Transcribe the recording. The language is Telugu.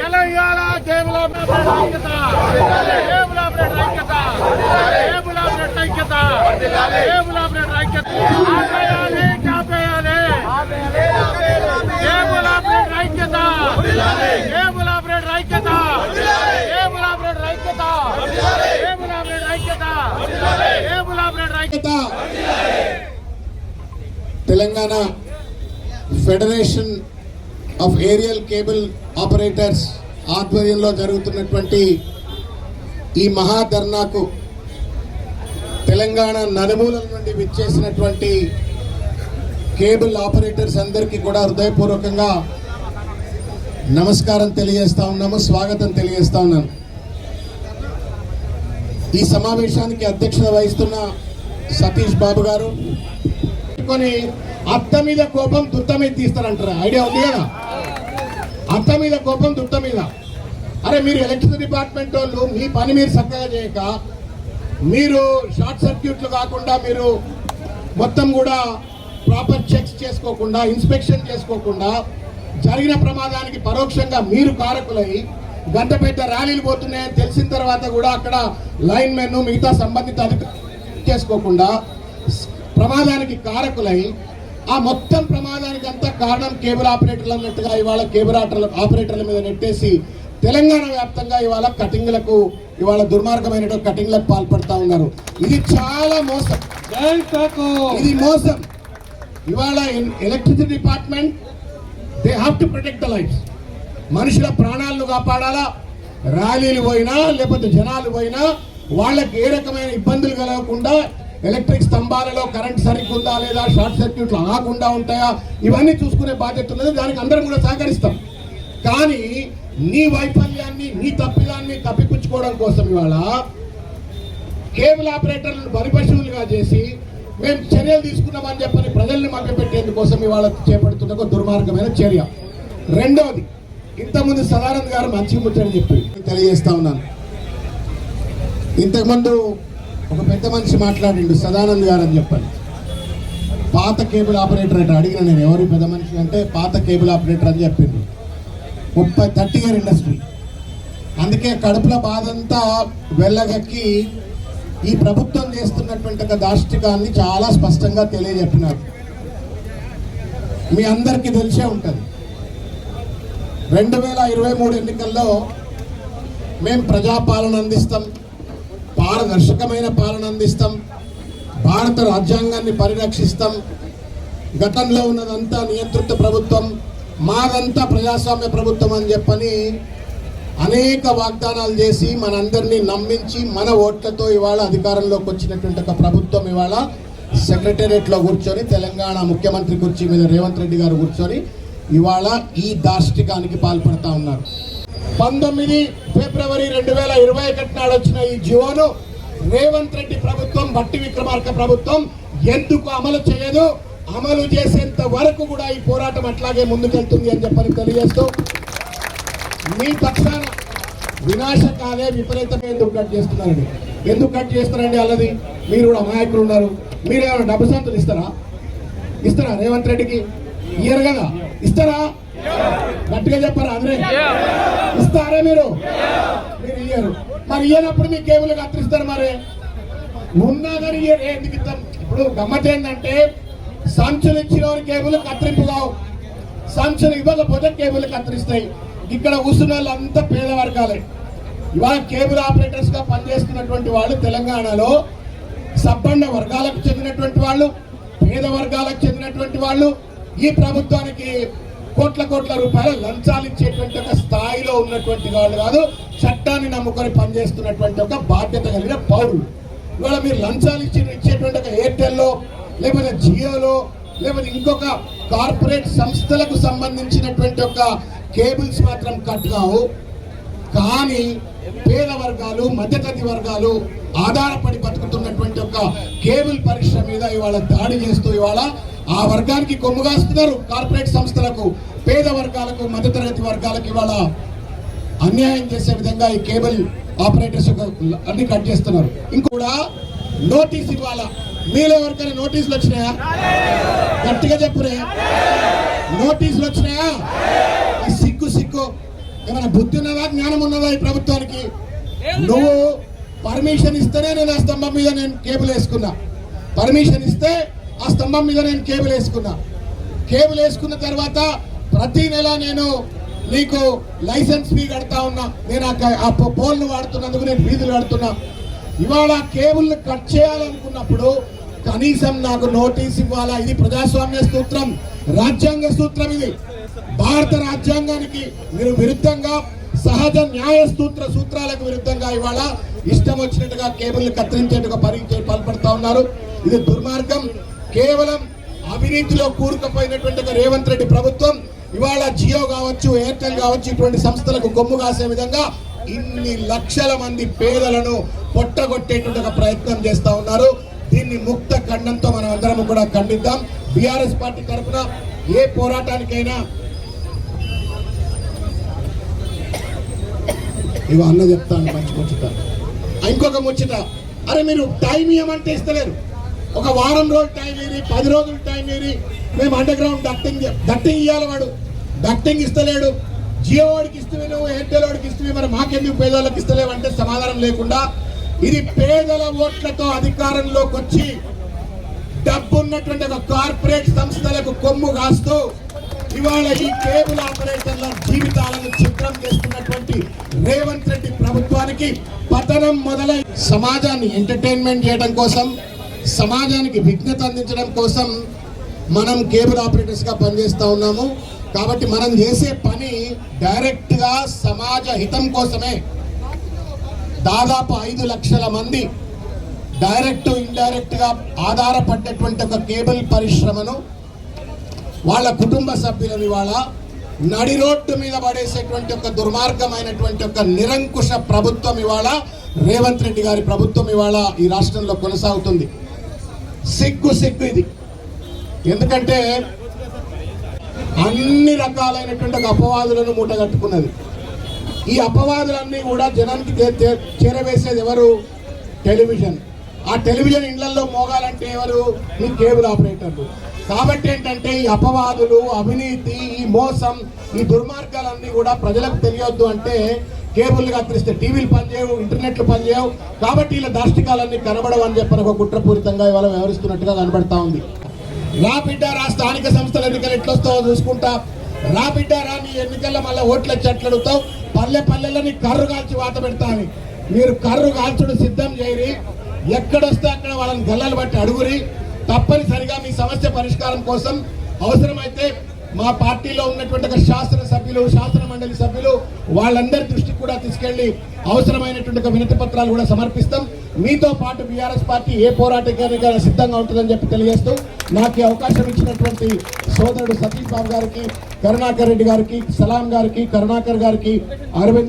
తెలంగాణ కేబుల్ ఆపరేటర్ ఐక్యత కేబుల్ ఆపరేటర్ ఐక్యత కేబుల్ ఆపరేటర్ ఐక్యత కేబుల్ ఆపరేటర్ ఐక్యత ఆపేయాలి కాపేయాలి కేబుల్ ఆపరేటర్ ఐక్యత కేబుల్ ఆపరేటర్ ఐక్యత కేబుల్ ఆపరేటర్ ఐక్యత కేబుల్ ఆపరేటర్ ఐక్యత కేబుల్ ఆపరేటర్ ఐక్యత ఐక్యత Telangana federation of aerial cable operators ఆధ్వర్యంలో జరుగుతున్నటువంటి ఈ మహాధర్నాకు తెలంగాణ నలుమూలల నుండి విచ్చేసినటువంటి కేబుల్ ఆపరేటర్స్ అందరికీ కూడా హృదయపూర్వకంగా నమస్కారం తెలియజేస్తా ఉన్నాము స్వాగతం తెలియజేస్తా ఉన్నాను. ఈ సమావేశానికి అధ్యక్షత వహిస్తున్న సతీష్ బాబు గారు. కొని అత్త మీద కోపం దుత్త మీద ఐడియా ఉంది కదా? అత్త మీద కోపం దుట్ట మీద. అరే మీరు ఎలక్ట్రిసిటీ డిపార్ట్మెంట్ వాళ్ళు మీ పని మీరు చక్కగా చేయక మీరు షార్ట్ సర్క్యూట్లు కాకుండా మీరు మొత్తం కూడా ప్రాపర్ చెక్స్ చేసుకోకుండా ఇన్స్పెక్షన్ చేసుకోకుండా జరిగిన ప్రమాదానికి పరోక్షంగా మీరు కారకులై గంటపేట ర్యాలీలు పోతున్నాయని తెలిసిన తర్వాత కూడా అక్కడ లైన్ మెన్ మిగతా సంబంధిత అధికారులు చేసుకోకుండా ప్రమాదానికి కారకులై ఆ మొత్తం ప్రమాదానికి అంతా కారణం కేబుల్ ఆపరేటర్లు అన్నట్టుగా ఇవాళ కేబుల్ ఆపరేటర్ల ఆపరేటర్ల మీద నెట్టేసి తెలంగాణ వ్యాప్తంగా ఇవాళ కటింగ్లకు ఇవాళ దుర్మార్గమైన కటింగ్లకు పాల్పడతా ఉన్నారు. ఇది చాలా మోసం. ఇది మోసం. ఇవాళ electricity department they have to protect the life మనుషుల ప్రాణాలను కాపాడాలా? ర్యాలీలు పోయినా లేకపోతే జనాలు పోయినా వాళ్ళకి ఏ రకమైన ఇబ్బందులు కలగకుండా ఎలక్ట్రిక్ స్తంభాలలో కరెంట్ సరిగ్గుందా లేదా షార్ట్ సర్క్యూట్లు ఆగకుండా ఉంటాయా? ఇవన్నీ చూసుకునే బాధ్యత ఉన్నది దానికి అందరం కూడా సహకరిస్తాం. కానీ నీ వైఫల్యాన్ని నీ తప్పిదాన్ని తప్పిపుచ్చుకోవడం కోసం ఇవాళ కేబుల్ ఆపరేటర్లను బలిపశువులుగా చేసి మేము చర్యలు తీసుకున్నామని చెప్పని ప్రజల్ని మభ్యపెట్టేందుకోసం ఇవాళ చేపడుతున్న ఒక దుర్మార్గమైన చర్య. రెండవది ఇంతకుముందు సదానంద్ గారు మంచి ముచ్చని చెప్పి తెలియజేస్తా ఉన్నాను. ఇంతకుముందు ఒక పెద్ద మనిషి మాట్లాడిండు సదానంద్ గారు అని చెప్పండి పాత కేబుల్ ఆపరేటర్ అంటే అడిగిన నేను ఎవరు పెద్ద మనిషి అంటే పాత కేబుల్ ఆపరేటర్ అని చెప్పిండు. ముప్పై థర్టీ ఇయర్ ఇండస్ట్రీ. అందుకే కడుపుల బాధంతా వెళ్ళగక్కి ఈ ప్రభుత్వం చేస్తున్నటువంటి ఒక దాష్టికాన్ని చాలా స్పష్టంగా తెలియజెప్పినారు. మీ అందరికీ తెలిసే ఉంటుంది. రెండు వేల ఇరవై మూడు ఎన్నికల్లో మేము ప్రజాపాలన అందిస్తాం. పారదర్శకమైన పాలన అందిస్తాం. భారత రాజ్యాంగాన్ని పరిరక్షిస్తాం. గతంలో ఉన్నదంతా నియంత్రిత ప్రభుత్వం మాదంతా ప్రజాస్వామ్య ప్రభుత్వం అని చెప్పని అనేక వాగ్దానాలు చేసి మనందరినీ నమ్మించి మన ఓట్లతో ఇవాళ అధికారంలోకి వచ్చినటువంటి ఒక ప్రభుత్వం ఇవాళ సెక్రటేరియట్లో కూర్చొని తెలంగాణ ముఖ్యమంత్రి కుర్చీ మీద రేవంత్ రెడ్డి గారు కూర్చొని ఇవాళ ఈ దాష్టికానికి పాల్పడతా ఉన్నారు. పంతొమ్మిది ఫిబ్రవరి రెండు వేల ఇరవై ఒకటి నాడు వచ్చిన ఈ జియోను రేవంత్ రెడ్డి ప్రభుత్వం బట్టి విక్రమార్క ప్రభుత్వం ఎందుకు అమలు చేయదు? అమలు చేసేంత వరకు కూడా ఈ పోరాటం అట్లాగే ముందుకెళ్తుంది అని చెప్పని తెలియజేస్తూ మీ పక్షాన వినాశకాలే విపరీతమే ఎందుకు కట్ చేస్తున్నారండి? ఎందుకు కట్ చేస్తారండి అల్లది? మీరు కూడా అమాయకులు ఉన్నారు. మీరు ఏమైనా డబ్బు సంతులు ఇస్తారా ఇస్తారా రేవంత్ రెడ్డికి? ఇయ్యరు కదా. ఇస్తారా? గట్టిగా చెప్పారా అందరే? ఇస్తారా మీరు? మీరు ఇయ్యరు. మరి ఇయ్యనప్పుడు మీ కేబుల్ కత్తిరిస్తారు మరి? ఉన్నా కానీ ఇయ్యరు. ఎందుకు ఇస్తాం? ఇప్పుడు గమ్మత్ ఏంటంటే సంచులు ఇచ్చిన వారి కేబుల్ కత్తిరింపు కావు సంచులు ఇవ్వకపోతే కేబుల్ కత్తిరిస్తాయి. ఇక్కడ కూర్చున్న వాళ్ళంతా పేద వర్గాలే. ఇవాళ కేబుల్ ఆపరేటర్స్గా పనిచేస్తున్నటువంటి వాళ్ళు తెలంగాణలో సబ్బండ వర్గాలకు చెందినటువంటి వాళ్ళు పేద వర్గాలకు చెందినటువంటి వాళ్ళు ఈ ప్రభుత్వానికి కోట్ల కోట్ల రూపాయల లంచాలు ఇచ్చేటువంటి ఒక స్థాయిలో ఉన్నటువంటి వాళ్ళు కాదు చట్టాన్ని నమ్ముకొని పనిచేస్తున్నటువంటి ఒక బాధ్యత కలిగిన పౌరులు. ఇవాళ మీరు లంచాలు ఇచ్చి ఇచ్చేటువంటి ఒక ఎయిర్టెల్లో లేకపోతే జియోలో లేకపోతే ఇంకొక కార్పొరేట్ సంస్థలకు సంబంధించినటువంటి ఒక కేబుల్స్ మాత్రం కట్ కావు. కానీ పేద వర్గాలు మధ్యతరగతి వర్గాలు ఆధారపడి బతుకుతున్నటువంటి ఒక కేబుల్ పరిశ్రమ మీద ఇవాళ దాడి చేస్తూ ఇవాళ ఆ వర్గానికి కొమ్ముగాస్తున్నారు కార్పొరేట్ సంస్థలకు పేద వర్గాలకు మధ్యతరగతి వర్గాలకు ఇవాళ అన్యాయం చేసే విధంగా ఈ కేబుల్ ఆపరేటర్స్ అన్ని కట్ చేస్తున్నారు. ఇంకూడా నోటీస్ ఇవ్వాలా? మీలో ఎవరికైనా నోటీసులు వచ్చినాయా? గట్టిగా చెప్పురే. నోటీసులు వచ్చినాయా? ఈ సిగ్గు. ఏమైనా బుద్ధి ఉన్నదా జ్ఞానం ఉన్నదా ఈ ప్రభుత్వానికి? నువ్వు పర్మిషన్ ఇస్తేనే నేను ఆ స్తంభం మీద నేను కేబుల్ వేసుకున్నా. పర్మిషన్ ఇస్తే ఆ స్తంభం మీద నేను కేబుల్ వేసుకున్నా. కేబుల్ వేసుకున్న తర్వాత ప్రతి నెల నేను నీకు లైసెన్స్ ఫీ కడతా ఉన్నా. నేను ఆ పోల్ను వాడుతున్నందుకు నేను ఫీజులు కడుతున్నా. ఇవాళ కేబుల్ని కట్ చేయాలనుకున్నప్పుడు కనీసం నాకు నోటీస్ ఇవ్వాలా? ఇది ప్రజాస్వామ్య సూత్రం రాజ్యాంగ సూత్రం ఇది. భారత రాజ్యాంగానికి మీరు విరుద్ధంగా సహజ న్యాయ సూత్ర సూత్రాలకు విరుద్ధంగా ఇవాళ ఇష్టం వచ్చినట్టుగా కేబుల్ని కత్తిరించేట్టుగా పరి పాల్పడతా ఉన్నారు. ఇది దుర్మార్గం. కేవలం అవినీతిలో కూరుకుపోయినటువంటి ఒక రేవంత్ రెడ్డి ప్రభుత్వం ఇవాళ జియో కావచ్చు ఎయిర్టెల్ కావచ్చు ఇటువంటి సంస్థలకు కొమ్ము కాసే విధంగా ఇన్ని లక్షల మంది పేదలను పొట్టగొట్టేటువంటి ఒక ప్రయత్నం చేస్తూ ఉన్నారు. దీన్ని ముక్త ఖండంతో మనం అందరం కూడా ఖండిద్దాం. బీఆర్ఎస్ పార్టీ తరఫున ఏ పోరాటానికైనా ఇవి అన్న చెప్తాను మంచి ముచ్చట. ఇంకొక ముచ్చట. అరే మీరు టైం అంటే ఇస్తలేరు. ఒక వారం రోజులు టైం ఇరి పది రోజులు టైం ఇరి మేము అండర్ గ్రౌండ్ డక్టింగ్ డక్టింగ్ ఇవ్వాలి వాడు. డక్టింగ్ ఇస్తలేడు. జియో వాడికి ఇస్తే నువ్వు ఎయిర్టెల్ వాడికి ఇస్తే మరి మాకెందుకు పేదోళ్ళకి ఇస్తలేవు అంటే సమాధానం లేకుండా ఇది పేదల ఓట్లతో అధికారంలోకి వచ్చి డబ్బు ఉన్నటువంటి ఒక కార్పొరేట్ సంస్థలకు కొమ్ము కాస్తూ ఇవాళ ఈ కేబుల్ ఆపరేటర్ల జీవితాలను చిత్రం చేస్తున్నటువంటి రేవంత్ రెడ్డి ప్రభుత్వానికి పతనం మొదలై సమాజాన్ని ఎంటర్టైన్మెంట్ చేయడం కోసం సమాజానికి విఘ్నత అందించడం కోసం మనం కేబుల్ ఆపరేటర్స్గా పనిచేస్తూ ఉన్నాము. కాబట్టి మనం చేసే పని డైరెక్ట్గా సమాజ హితం కోసమే. దాదాపు ఐదు లక్షల మంది డైరెక్ట్ ఇండైరెక్ట్గా ఆధారపడ్డటువంటి ఒక కేబుల్ పరిశ్రమను వాళ్ళ కుటుంబ సభ్యులను ఇవాళ నడి రోడ్డు మీద పడేసేటువంటి ఒక దుర్మార్గమైనటువంటి ఒక నిరంకుశ ప్రభుత్వం ఇవాళ రేవంత్ రెడ్డి గారి ప్రభుత్వం ఇవాళ ఈ రాష్ట్రంలో కొనసాగుతుంది. సిగ్గు సిగ్గు ఇది. ఎందుకంటే అన్ని రకాలైనటువంటి ఒక అపవాదులను మూటగట్టుకున్నది ఈ అపవాదులన్నీ కూడా జనానికి చేరవేసేది ఎవరు? టెలివిజన్. ఆ టెలివిజన్ ఇళ్ళలో మోగాలంటే ఎవరు? ఈ కేబుల్ ఆపరేటర్లు. కాబట్టి ఏంటంటే ఈ అపవాదులు అవినీతి ఈ మోసం ఈ దుర్మార్గాలన్నీ కూడా ప్రజలకు తెలియొద్దు అంటే కేబుల్గా కత్తిరిస్తే టీవీలు పనిచేయవు ఇంటర్నెట్లు పనిచేయవు. కాబట్టి ఇలా దాష్టికాలన్నీ కనబడవు అని చెప్పని ఒక కుట్రపూరితంగా ఇవాళ వ్యవహరిస్తున్నట్టుగా కనబడతా ఉంది. రా బిడ్డ రా స్థానిక సంస్థల ఎన్నికలు ఎట్లొస్తావో చూసుకుంటా. రా బిడ్డ రా నీ ఎన్నికల్లో మళ్ళీ ఓట్ల చెట్లడుతావు పల్లె పల్లెల్లో నీ కర్రు కాల్చి వాత పెడతా మీరు కర్రు కాల్చుడు సిద్ధం చేయరి. ఎక్కడొస్తే అక్కడ వాళ్ళని గల్లలు బట్టి అడుగురి. తప్పనిసరిగా మీ సమస్య పరిష్కారం కోసం అవసరమైతే మా పార్టీలో ఉన్నటువంటి ఒక శాసన సభ్యులు శాసన మండలి సభ్యులు వాళ్ళందరి దృష్టికి కూడా తీసుకెళ్ళి అవసరమైనటువంటి వినతి పత్రాలు కూడా సమర్పిస్తాం. మీతో పాటు బీఆర్ఎస్ పార్టీ ఏ పోరాటానికైనా సిద్ధంగా ఉంటుందని చెప్పి తెలియజేస్తూ నాకు ఈ అవకాశం ఇచ్చినటువంటి సోదరుడు సతీష్ బాబు గారికి కరుణాకర్ రెడ్డి గారికి సలాం గారికి కరుణాకర్ గారికి అరవింద్